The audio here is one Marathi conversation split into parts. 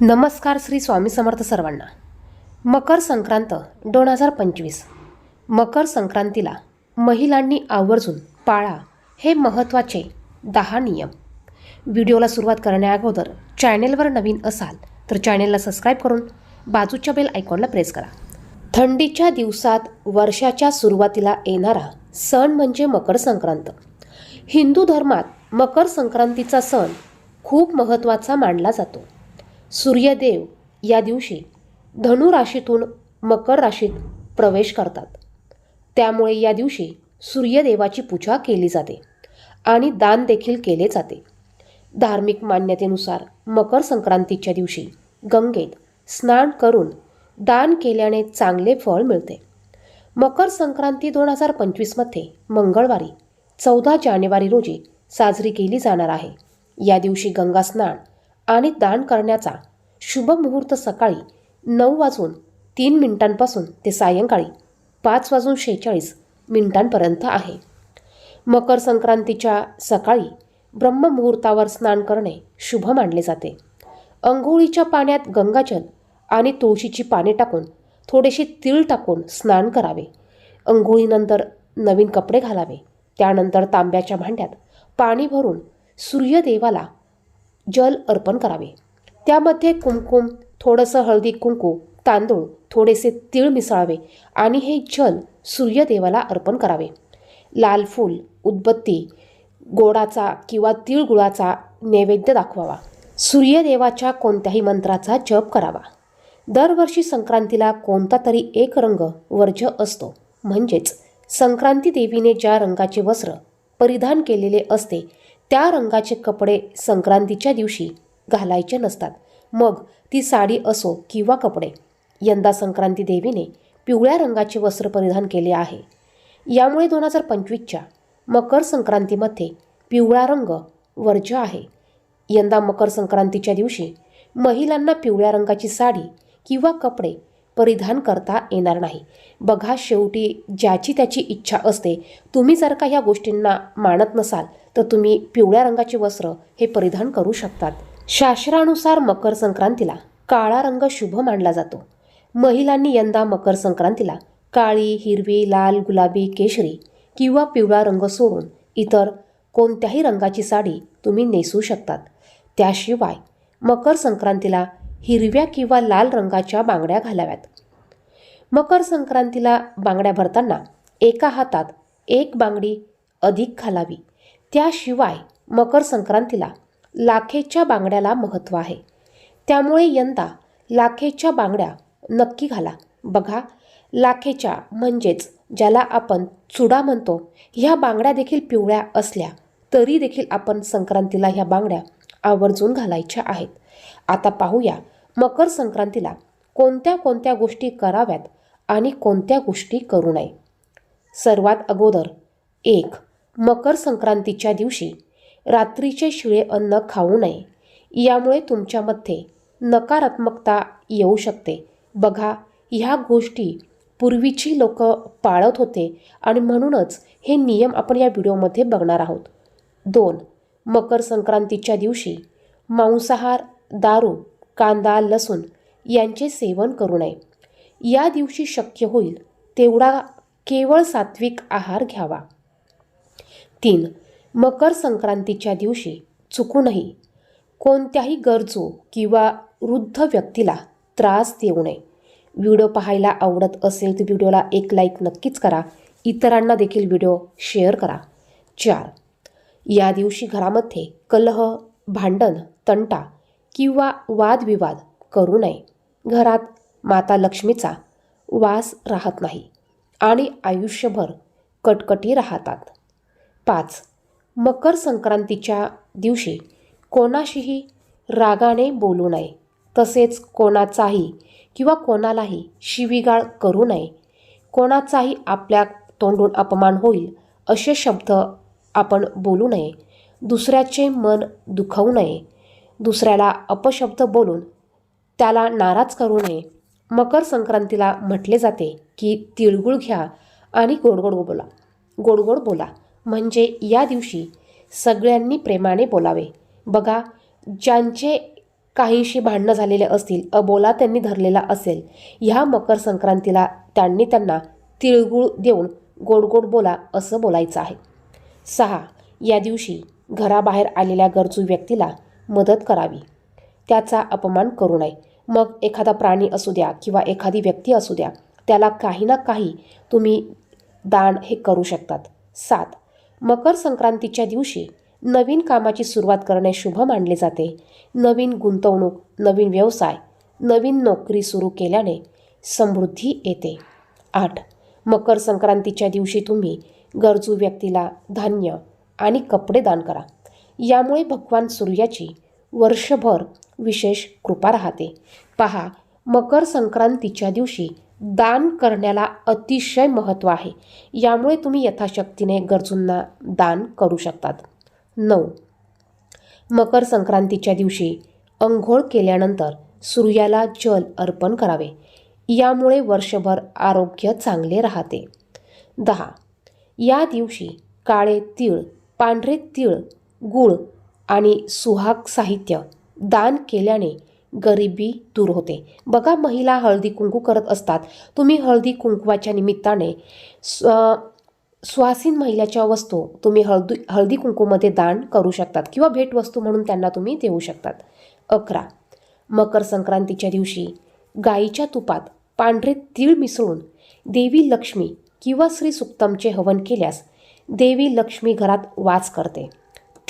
नमस्कार श्री स्वामी समर्थ सर्वांना. मकर संक्रांत दोन हजार पंचवीस. मकर संक्रांतीला महिलांनी आवर्जून पाळा हे महत्त्वाचे दहा नियम. व्हिडिओला सुरुवात करण्याअगोदर चॅनेलवर नवीन असाल तर चॅनेलला सबस्क्राईब करून बाजूच्या बेल आयकॉनला प्रेस करा. थंडीच्या दिवसात वर्षाच्या सुरुवातीला येणारा सण म्हणजे मकर संक्रांत. हिंदू धर्मात मकर संक्रांतीचा सण खूप महत्त्वाचा मानला जातो. सूर्यदेव या दिवशी धनु राशीतून मकर राशीत प्रवेश करतात. त्यामुळे या दिवशी सूर्यदेवाची पूजा केली जाते आणि दान देखील केले जाते. धार्मिक मान्यतेनुसार मकर संक्रांतीच्या दिवशी गंगेत स्नान करून दान केल्याने चांगले फळ मिळते. मकर संक्रांती दोन हजार पंचवीसमध्ये मंगळवारी चौदा जानेवारी रोजी साजरी केली जाणार आहे. या दिवशी गंगा स्नान आणि दान करण्याचा शुभ मुहूर्त सकाळी नऊ वाजून तीन मिनिटांपासून ते सायंकाळी पाच वाजून शेहेचाळीस मिनिटांपर्यंत आहे. मकर संक्रांतीच्या सकाळी ब्रह्ममुहूर्तावर स्नान करणे शुभ मानले जाते. अंघोळीच्या पाण्यात गंगाजल आणि तुळशीची पाने टाकून थोडेसे तीळ टाकून स्नान करावे. अंघोळीनंतर नवीन कपडे घालावे. त्यानंतर तांब्याच्या भांड्यात पाणी भरून सूर्यदेवाला जल अर्पण करावे. त्यामध्ये कुमकुम थोडंसं हळदी कुंकू तांदूळ थोडेसे तीळ मिसळावे आणि हे जल सूर्यदेवाला अर्पण करावे. लाल फूल उदबत्ती गोडाचा किंवा तिळगुळाचा नैवेद्य दाखवावा. सूर्यदेवाच्या कोणत्याही मंत्राचा जप करावा. दरवर्षी संक्रांतीला कोणता तरी एक रंग वर्ज्य असतो. म्हणजेच संक्रांती देवीने ज्या रंगाचे वस्त्र परिधान केलेले असते त्या रंगाचे कपडे संक्रांतीच्या दिवशी घालायचे नसतात. मग ती साडी असो किंवा कपडे यंदा संक्रांती देवीने पिवळ्या रंगाचे वस्त्र परिधान केले आहे. यामुळे दोन हजार पंचवीसच्या मकर संक्रांतीमध्ये पिवळा रंग वर्ज्य आहे. यंदा मकर संक्रांतीच्या दिवशी महिलांना पिवळ्या रंगाची साडी किंवा कपडे परिधान करता येणार नाही. बघा शेवटी ज्याची त्याची इच्छा असते तुम्ही जर का ह्या गोष्टींना मानत नसाल तर तुम्ही पिवळ्या रंगाचे वस्त्र हे परिधान करू शकतात. शास्त्रानुसार मकर संक्रांतीला काळा रंग शुभ मानला जातो. महिलांनी यंदा मकर संक्रांतीला काळी हिरवी लाल गुलाबी केशरी किंवा पिवळा रंग सोडून इतर कोणत्याही रंगाची साडी तुम्ही नेसू शकतात. त्याशिवाय मकर संक्रांतीला हिरव्या किंवा लाल रंगाच्या बांगड्या घालाव्यात. मकर संक्रांतीला बांगड्या भरताना एका हातात एक बांगडी अधिक घालावी. त्याशिवाय मकर संक्रांतीला लाखेच्या बांगड्याला महत्त्व आहे. त्यामुळे यंदा लाखेच्या बांगड्या नक्की घाला. बघा लाखेच्या म्हणजेच ज्याला आपण चुडा म्हणतो ह्या बांगड्या देखील पिवळ्या असल्या तरी देखील आपण संक्रांतीला ह्या बांगड्या आवर्जून घालायच्या आहेत. आता पाहूया मकर संक्रांतीला कोणत्या कोणत्या गोष्टी कराव्यात आणि कोणत्या गोष्टी करू नये. सर्वात अगोदर एक मकर संक्रांतीच्या दिवशी रात्रीचे शिळे अन्न खाऊ नये. यामुळे तुमच्यामध्ये नकारात्मकता येऊ शकते. बघा ह्या गोष्टी पूर्वीची लोक पाळत होते आणि म्हणूनच हे नियम आपण या व्हिडिओमध्ये बघणार आहोत. दोन मकर संक्रांतीच्या दिवशी मांसाहार दारू कांदा लसूण यांचे सेवन करू नये. या दिवशी शक्य होईल तेवढा केवळ सात्विक आहार घ्यावा. तीन. मकर संक्रांतीच्या दिवशी चुकूनही कोणत्याही गरजू किंवा वृद्ध व्यक्तीला त्रास देऊ नये. व्हिडिओ पाहायला आवडत असेल तर व्हिडिओला एक लाईक नक्कीच करा. इतरांना देखील व्हिडिओ शेअर करा. चार. या दिवशी घरामध्ये कलह भांडण तंटा किंवा वादविवाद करू नये. घरात माता लक्ष्मीचा वास राहत नाही आणि आयुष्यभर कटकटी राहतात. पाच. मकर संक्रांतीच्या दिवशी कोणाशीही रागाने बोलू नये. तसेच कोणाचाही किंवा कोणालाही शिवीगाळ करू नये. कोणाचाही आपल्या तोंडून अपमान होईल असे शब्द आपण बोलू नये. दुसऱ्याचे मन दुखवू नये. दुसऱ्याला अपशब्द बोलून त्याला नाराज करू नये. मकर संक्रांतीला म्हटले जाते की तिळगुळ घ्या आणि गोडगोड बोला. गोडगोड बोला. म्हणजे या दिवशी सगळ्यांनी प्रेमाने बोलावे. बघा ज्यांचे काहीशी भांडणं झालेले असतील अबोला त्यांनी धरलेला असेल ह्या मकर संक्रांतीला त्यांनी त्यांना तिळगुळ देऊन गोड गोड बोला असं बोलायचं आहे. सहा या दिवशी घराबाहेर आलेल्या गरजू व्यक्तीला मदत करावी. त्याचा अपमान करू नये. मग एखादा प्राणी असू द्या किंवा एखादी व्यक्ती असू द्या त्याला काही ना काही तुम्ही दान हे करू शकतात. सात मकर संक्रांतीच्या दिवशी नवीन कामाची सुरुवात करणे शुभ मानले जाते. नवीन गुंतवणूक नवीन व्यवसाय नवीन नोकरी सुरू केल्याने समृद्धी येते. आठ. मकर संक्रांतीच्या दिवशी तुम्ही गरजू व्यक्तीला धान्य आणि कपडे दान करा. यामुळे भगवान सूर्याची वर्षभर विशेष कृपा राहते. पहा मकर संक्रांतीच्या दिवशी दान करण्याला अतिशय महत्त्व आहे. यामुळे तुम्ही यथाशक्तीने गरजूंना दान करू शकतात. नऊ. मकर संक्रांतीच्या दिवशी अंघोळ केल्यानंतर सूर्याला जल अर्पण करावे. यामुळे वर्षभर आरोग्य चांगले राहते. दहा. या दिवशी काळे तीळ पांढरे तीळ गूळ आणि सुहाग साहित्य दान केल्याने गरिबी दूर होते. बघा महिला हळदी कुंकू करत असतात. तुम्ही हळदी कुंकवाच्या निमित्ताने स्व स्वासीन महिलाच्या वस्तू तुम्ही हळदी हळदी कुंकूमध्ये दान करू शकतात किंवा भेटवस्तू म्हणून त्यांना तुम्ही देऊ शकतात. अकरा. मकर संक्रांतीच्या दिवशी गाईच्या तुपात पांढरे तीळ मिसळून देवी लक्ष्मी किंवा श्री सुक्तमचे हवन केल्यास देवी लक्ष्मी घरात वास करते.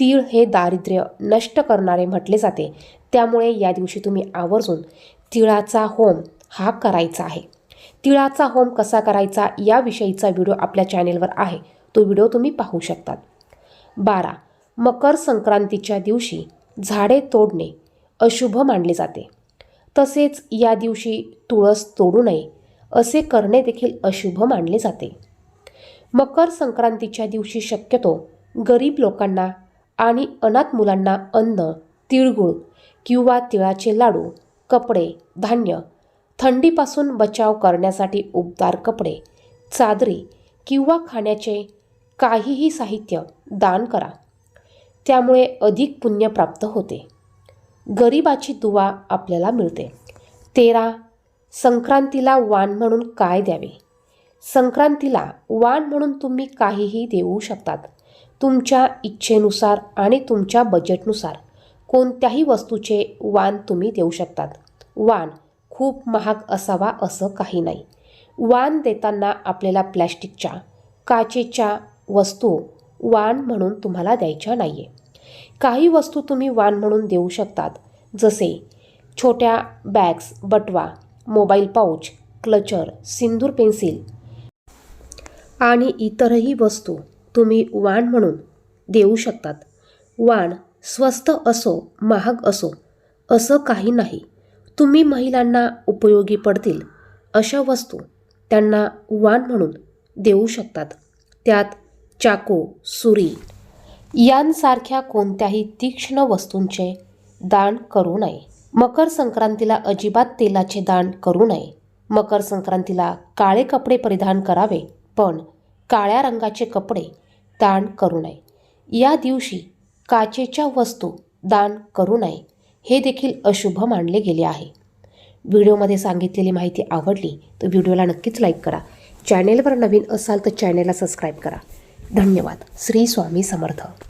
तीळ हे दारिद्र्य नष्ट करणारे म्हटले जाते. त्यामुळे या दिवशी तुम्ही आवर्जून तिळाचा होम हा करायचा आहे. तिळाचा होम कसा करायचा याविषयीचा व्हिडिओ आपल्या चॅनेलवर आहे. तो व्हिडिओ तुम्ही पाहू शकतात. बारा. मकर संक्रांतीच्या दिवशी झाडे तोडणे अशुभ मानले जाते. तसेच या दिवशी तुळस तोडू नये असे करणे देखील अशुभ मानले जाते. मकर संक्रांतीच्या दिवशी शक्यतो गरीब लोकांना आणि अनाथ मुलांना अन्न तिळगुळ किंवा तिळाचे लाडू कपडे धान्य थंडीपासून बचाव करण्यासाठी उबदार कपडे चादरी किंवा खाण्याचे काहीही साहित्य दान करा. त्यामुळे अधिक पुण्य प्राप्त होते. गरिबाची दुवा आपल्याला मिळते. तेरा. संक्रांतीला वाण म्हणून काय द्यावे? संक्रांतीला वाण म्हणून तुम्ही काहीही देऊ शकतात. तुमच्या इच्छेनुसार आणि तुमच्या बजेटनुसार कोणत्याही वस्तूचे वाण तुम्ही देऊ शकतात. वाण खूप महाग असावा असं काही नाही. वाण देताना आपल्याला प्लॅस्टिकच्या काचेच्या वस्तू वाण म्हणून तुम्हाला द्यायच्या नाही आहे काही वस्तू तुम्ही वाण म्हणून देऊ शकतात जसे छोट्या बॅग्स बटवा मोबाईल पाऊच क्लचर सिंदूर पेन्सिल आणि इतरही वस्तू तुम्ही वाण म्हणून देऊ शकतात. वाण स्वस्त असो महाग असो असं काही नाही. तुम्ही महिलांना उपयोगी पडतील अशा वस्तू त्यांना वाण म्हणून देऊ शकतात. त्यात चाकू सुरी यांसारख्या कोणत्याही तीक्ष्ण वस्तूंचे दान करू नये. मकर संक्रांतीला अजिबात तेलाचे दान करू नये. मकर संक्रांतीला काळे कपडे परिधान करावे पण काळ्या रंगाचे कपडे दान करू नये. या दिवशी काचेच्या वस्तू दान करू नये हे देखील अशुभ मानले गेले आहे. व्हिडिओमध्ये सांगितलेली माहिती आवडली तर व्हिडिओला नक्कीच लाईक करा. चॅनेलवर नवीन असाल तर चॅनेलला सबस्क्राईब करा. धन्यवाद. श्री स्वामी समर्थ.